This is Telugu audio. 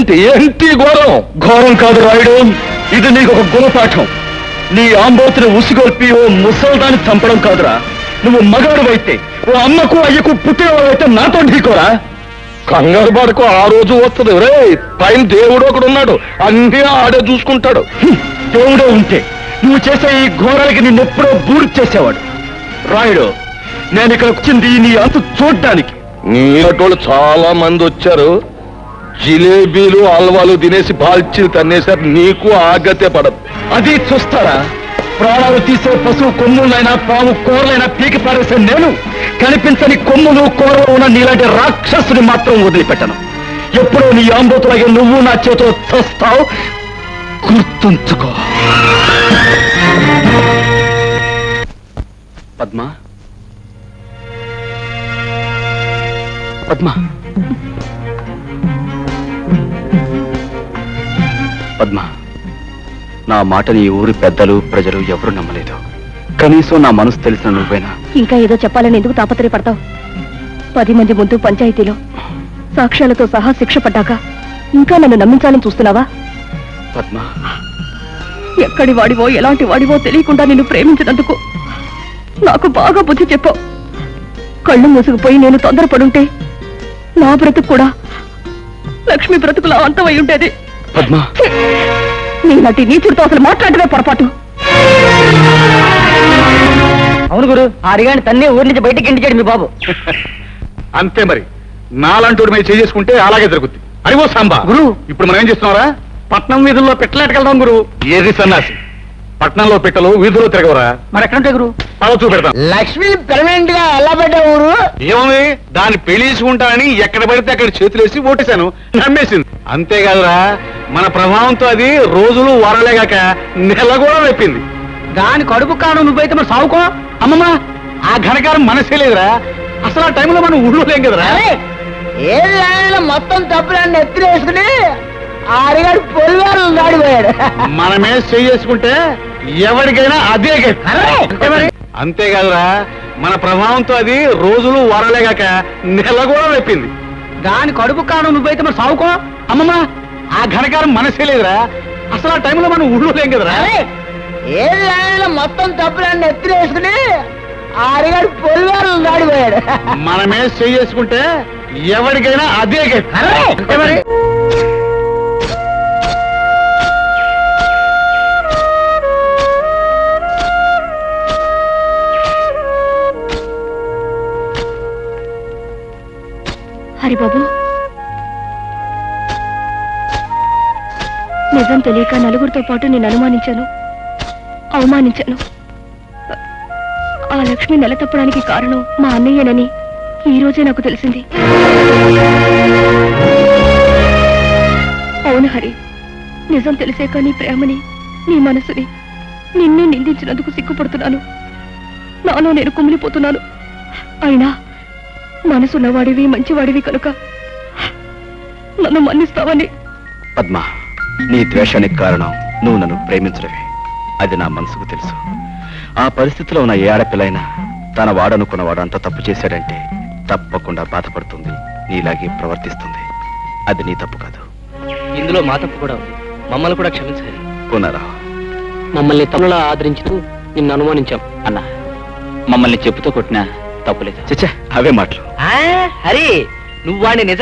ఏంటి? ఏంటి ఘోరం? ఘోరం కాదు రాయుడు. ఇది నీకు ఒక గుణపాఠం. నీ ఆంబోతుని ఉసిగొల్పి ఓ ముసల్దాన్ని చంపడం కాదురా. నువ్వు మగాడువైతే ఓ అమ్మకు అయ్యకు పుట్టినవాడైతే నాతో ఢీకోరా కంగారు పడుకో ఆ రోజు వస్తుంది. రే పైన దేవుడు ఒకడు ఉన్నాడు. అన్ని ఆడే చూసుకుంటాడు. దేవుడే ఉంటే. నువ్వు చేసే ఈ ఘోరాలకి నిన్నెప్పుడో బూడి చేసేవాడు. రాయుడు నేను ఇక్కడ వచ్చింది నీ అంతు చూడ్డానికి. నీరటోళ్ళు చాలా మంది వచ్చారు. జిలేబీలు హల్వాలు తినేసి బాల్చీలు తన్నేసారు నీకు ఆగతే పడదు. అది చూస్తారా? ప్రాణాలు తీసే పశువు కొమ్ములైనా పాము కూరలైనా పీకి పారేసే నేను కనిపించని కొమ్ములు కూరలు ఉన్న నీలాంటి రాక్షసుని మాత్రం వదిలిపెట్టను. ఎప్పుడో నీ ఆంబోతులాగే నువ్వు నా చేతిలో చస్తావు గుర్తుంచుకో. పద్మ? పద్మ? పద్మ. నా మాటని ఈ ఊరి పెద్దలు ప్రజలు ఎవరు నమ్మలేదు. కనీసం నా మనసు తెలిసిన నువ్వేనా? ఇంకా ఏదో చెప్పాలని ఎందుకు తాపత్రయపడతావు? పది మంది ముందు పంచాయతీలో సాక్ష్యాలతో సహా శిక్ష పడ్డాక ఇంకా నన్ను నమ్మించాలని చూస్తున్నావా? పద్మ. ఎక్కడి వాడివో ఎలాంటి వాడివో తెలియకుండా నిన్ను ప్రేమించినందుకు నాకు బాగా బుద్ధి చెప్పావు. కళ్ళు మూసుకుపోయి నేను తొందరపడుంటే నా బ్రతుకు కూడా లక్ష్మి బ్రతుకులా అంతమై ఉండేది. పద్మ. నీలాంటి నీచుడితో అసలు మాట్లాడమే పొరపాటు. అవును గురు ఆ అరిగాని తన్నే ఊరి నుంచి బయటికి ఇంటికాడు మీ బాబు. అంతే మరి. నాలంటోడి మీద చేసుకుంటే అలాగే జరుగుద్ది. అరివో సాంబా. గురు. ఇప్పుడు మనం ఏం చేస్తున్నారా పట్నం వీధుల్లో పెట్టలేటకెళ్దాం గురు. ఏది సన్నాసి? పట్నంలో పెట్టలు వీధిలో తిరగవరా. మరి ఎక్కడుంటాయి గురు? పద చూపెడతాం లక్ష్మి పెర్మనెంట్గా ఎలా పెట్టా ఊరు. ఏముంది దాన్ని పెళ్ళి చేసుకుంటానని ఎక్కడ పడితే అక్కడ చేతులేసి ఓటేశాను. నమ్మేసింది. అంతేకాదురా మన ప్రభావంతో అది రోజులు వారలేగాక నెల కూడా రెప్పింది దాని కడుపు కాను నువ్వైతే మరి సావుకో? అమ్మమ్మ ఆ ఘనకారం మనసే లేదురా. అసలు ఆ టైంలో మనం ఊళ్ళో లేం కదరా ఆయన మొత్తం తప్పులన్నీ ఎత్తిరేసుకుని ఆ అరిగాడు పొలివారు దాడిపోయాడు మనమే చేసుకుంటే ఎవరికైనా అదే. అంతేకాదురా మన ప్రభావంతో అది రోజులు వారలేగాక నెల కూడా రెప్పింది దాని కడుపు కాను నువ్వైతే మరి సావుకో? అమ్మమ్మ ఆ ఘనకారం మనసే లేదురా. అసలు ఆ టైంలో మనం ఊళ్ళో లేం కదరా ఏది ఆయన మొత్తం తప్పులన్నీ ఎత్తిరేసుకుని ఆ అరిగాడు పొలివారు దాడిపోయాడు. మనమే చేసుకుంటే ఎవరికైనా అదే మరి. హరిబాబు నిజం తెలియక నలుగురితో పాటు నేను అనుమానించాను అవమానించాను. ఆ లక్ష్మి నెల తప్పడానికి కారణం మా అన్నయ్యనని ఈ రోజే నాకు తెలిసింది. అవును హరి నిజం తెలిసాక నీ ప్రేమని నీ మనసుని నిన్నే నిందించినందుకు సిగ్గుపడుతున్నాను. నాలో నేను కుమిలిపోతున్నాను. అయినా మనసున్నవాడివి మంచివాడివి కనుక నన్ను మన్నిస్తావని. పద్మ నీ ద్వేషానికి కారణం నువ్వు నన్ను ప్రేమించడమే. అది నా మనసుకు తెలుసు. ఆ పరిస్థితిలో ఉన్న ఏ ఆడపిల్లైనా తన వాడనుకున్న వాడు అంత తప్పు చేశాడంటే తప్పకుండా బాధపడుతుంది నీలాగే ప్రవర్తిస్తుంది. అది నీ తప్పు కాదు. ఇందులో మా తప్పు కూడా ఉంది. మమ్మల్ని కూడా క్షమించాలి పునరా. మమ్మల్ని తమలా ఆదరించుతూ నిన్ను అనుమానించాం. అన్న మమ్మల్ని చెప్పుతో కొట్టినా తప్పులేదు? చచ్చా అవే మాటలు. హరి నువ్వు వాడిని నిజ